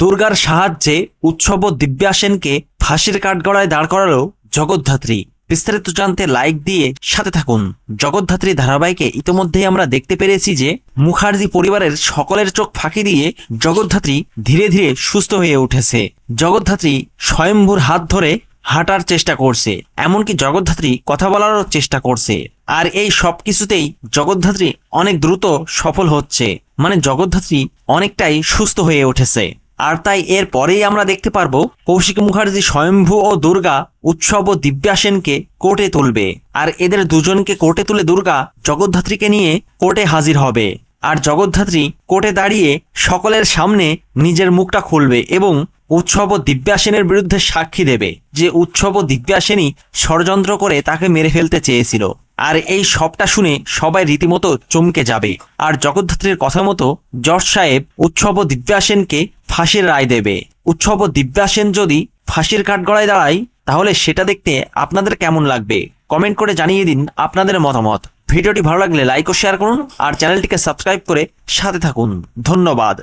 দুর্গার সাহায্যে উৎসব দিব্যাসেনকে ফাঁসির কাঠগড়ায় দাঁড় করালো জগদ্ধাত্রী। বিস্তারিত জানতে লাইক দিয়ে সাথে থাকুন। জগদ্ধাত্রী ধারাবাহিকে ইতোমধ্যেই আমরা দেখতে পেরেছি যে মুখার্জি পরিবারের সকলের চোখ ফাঁকি দিয়ে জগদ্ধাত্রী ধীরে ধীরে সুস্থ হয়ে উঠেছে। জগদ্ধাত্রী স্বয়ম্ভুর হাত ধরে হাঁটার চেষ্টা করছে, এমনকি জগদ্ধাত্রী কথা বলারও চেষ্টা করছে। আর এই সব কিছুতেই জগদ্ধাত্রী অনেক দ্রুত সফল হচ্ছে মানে জগদ্ধাত্রী অনেকটাই সুস্থ হয়ে উঠেছে। আর তাই এর পরেই আমরা দেখতে পারব কৌশিক মুখার্জি স্বয়ম্ভু ও দুর্গা উৎসব ও দিব্যাসেনকে কোর্টে তুলবে। আর এদের দুজনকে কোর্টে তুলে দুর্গা জগদ্ধাত্রীকে নিয়ে কোর্টে হাজির হবে। আর জগদ্ধাত্রী কোর্টে দাঁড়িয়ে সকলের সামনে নিজের মুখটা খুলবে এবং উৎসব ও দিব্যাসেনের বিরুদ্ধে সাক্ষী দেবে যে উৎসব ও দিব্যাসেনই ষড়যন্ত্র করে তাকে মেরে ফেলতে চেয়েছিল। আর এই সবটা শুনে সবাই রীতিমতো চমকে যাবে। আর জগদ্ধাত্রীর কথা মতো জজ সাহেব উৎসব ও দিব্যাসেনকে ফাঁসির রায় দেবে। উৎসব দিব্যা সেন যদি ফাঁসির কাঠগড়ায় দাঁড়ায়, তাহলে সেটা দেখতে আপনাদের কেমন লাগবে? কমেন্ট করে জানিয়ে দিন আপনাদের মতামত। ভিডিওটি ভালো লাগলে লাইক ও শেয়ার করুন আর চ্যানেলটিকে সাবস্ক্রাইব করে সাথে থাকুন। ধন্যবাদ।